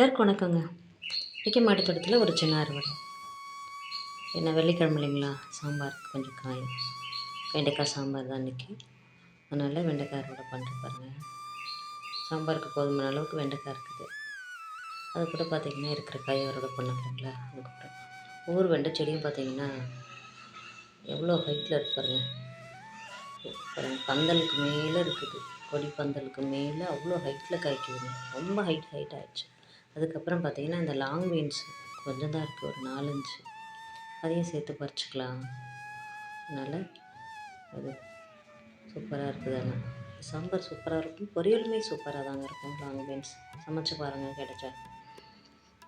எல்லாருக்கும் வணக்கங்க. இன்றைக்கி மாடித்தோட்டத்தில் ஒரு சின்ன அறுவடை. என்ன வெள்ளிக்கிழமை இல்லைங்களா சாம்பாருக்கு கொஞ்சம் காயும். வெண்டைக்காய் சாம்பார் தான் இன்றைக்கி அதனால் வெண்டைக்காய் அறுவடை பண்ணுற பாருங்கள் சாம்பாருக்கு போதுமான அளவுக்கு வெண்டைக்காய் இருக்குது. அது கூட பார்த்திங்கன்னா இருக்கிற காய் அறுவடை பண்ண பாருங்களா அதுக்கப்புறம் ஒவ்வொரு வெண்டை செடியும் பார்த்திங்கன்னா எவ்வளோ ஹைட்டில் இருப்பாருங்க பாருங்கள் பந்தலுக்கு மேலே இருக்குது. கொடி பந்தலுக்கு மேலே அவ்வளோ ஹைட்டில் காய்க்குதுங்க. ரொம்ப ஹைட் ஹைட் ஆகிடுச்சு அதுக்கப்புறம் பார்த்திங்கன்னா இந்த லாங் பீன்ஸ் கொஞ்சம் தான் இருக்குது ஒரு நாலஞ்சு. அதையும் சேர்த்து பறிச்சிக்கலாம். அதனால் அது சூப்பராக இருக்குது ஆனால் சாம்பார் சூப்பராக இருக்கும். பொரியலுமே சூப்பராக தாங்க இருக்கும் லாங் பீன்ஸ் சமைச்சு பாருங்கள் கிடைச்சா.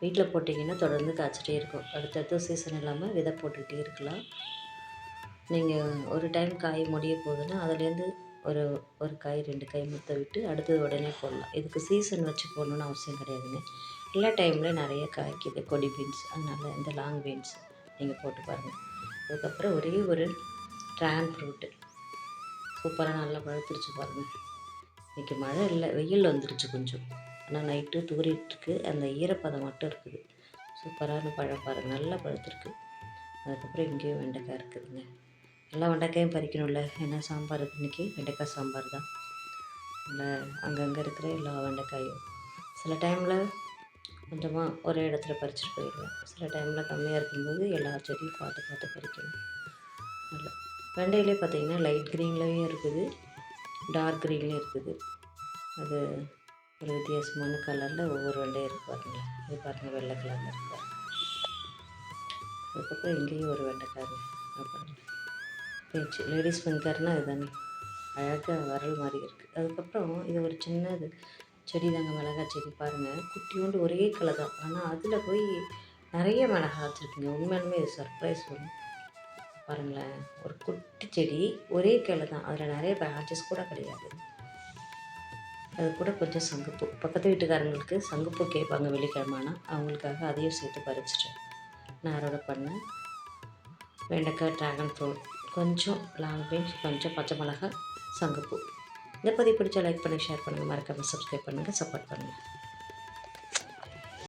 வீட்டில் போட்டிங்கன்னா தொடர்ந்து காய்ச்சிட்டே இருக்கும். அடுத்தடுத்த சீசன் இல்லாமல் விதை போட்டுக்கிட்டே இருக்கலாம். நீங்கள் ஒரு டைம் காய் முடிய போகுதுன்னா அதுலேருந்து ஒரு ஒரு காய் ரெண்டு காய் முத்த விட்டு அடுத்தது உடனே போடலாம். இதுக்கு சீசன் வச்சு போடணுன்னு அவசியம் கிடையாதுங்க. எல்லா டைம்லேயும் நிறைய காய்க்குது கொடி பீன்ஸ் அதனால் இந்த லாங் பீன்ஸ் நீங்கள் போட்டு பாருங்கள் அதுக்கப்புறம் ஒரே ஒரு ட்ரான் ஃப்ரூட்டு சூப்பராக நல்லா பழுத்துருச்சு பாருங்கள் இன்றைக்கி மழை இல்லை வெயில் வந்துருச்சு கொஞ்சம். ஆனால் நைட்டு தூரிட்டுருக்கு அந்த ஈரப்பதம் மட்டும் இருக்குது. சூப்பரான பழம் பாருங்கள் நல்லா பழுத்துருக்கு. அதுக்கப்புறம் இங்கேயும் வெண்டைக்காய் இருக்குதுங்க. எல்லா வெண்டைக்காயும் பறிக்கணும்ல. ஏன்னா சாம்பார் இன்றைக்கி வெண்டைக்காய் சாம்பார் தான். இல்லை அங்கங்கே இருக்கிற எல்லா வெண்டைக்காயும். சில டைமில் கொஞ்சமாக ஒரே இடத்துல பறிச்சுட்டு போயிடுவேன். சில டைமில் கம்மியாக இருக்கும்போது எல்லா செடியும் பார்த்து பார்த்து பறிக்கணும். நல்லா. வெண்டையிலே பார்த்தீங்கன்னா லைட் க்ரீன்லேயும் இருக்குது. டார்க் க்ரீன்லேயும் இருக்குது. அது ஒரு வித்தியாசமான கலரில் ஒவ்வொரு வெண்டையும் இருக்கு பாருங்களேன் இது பாருங்கள் வெள்ளை கலரில் இருக்கு அதுக்கப்புறம் இங்கேயும் ஒரு வெண்டைக்காய் பாருங்கள் பேச்சு. லேடிஸ் ஃபிங்கர்னால் இதுதானே அழகாக வரல் மாதிரி இருக்குது அதுக்கப்புறம் இது ஒரு சின்னது செடி தாங்க மிளகா செடி பாருங்கள் குட்டியோண்டு ஒரே கலர் தான். ஆனால் அதில் போய் நிறைய மிளகா வச்சுருக்குங்க. உண்மையாலுமே இது சர்ப்ரைஸ் வரும். பாருங்களேன். ஒரு குட்டி செடி ஒரே கிளை தான். அதில் நிறைய பேச்சஸ் கூட கிடையாது. அது கூட கொஞ்சம் சங்குப்பூ. பக்கத்து வீட்டுக்காரங்களுக்கு சங்குப்பூ கேட்பாங்க வெள்ளிக்கிழமானா அவங்களுக்காக அதையும் சேர்த்து பறிச்சிட்டேன் நான் அறுவடை பண்ணேன். வெண்டைக்காய் ட்ராகன் ஃப்ரூட் கொஞ்சம் லாங் பீன்ஸ் கொஞ்சம் பச்சை மிளகாய் சங்குப்பூ இந்த பதிவு பிடிச்சா லைக் பண்ணி ஷேர் பண்ணுங்கள் மறக்காமல் சப்ஸ்கிரைப் பண்ணுங்கள் சப்போர்ட் பண்ணுங்கள்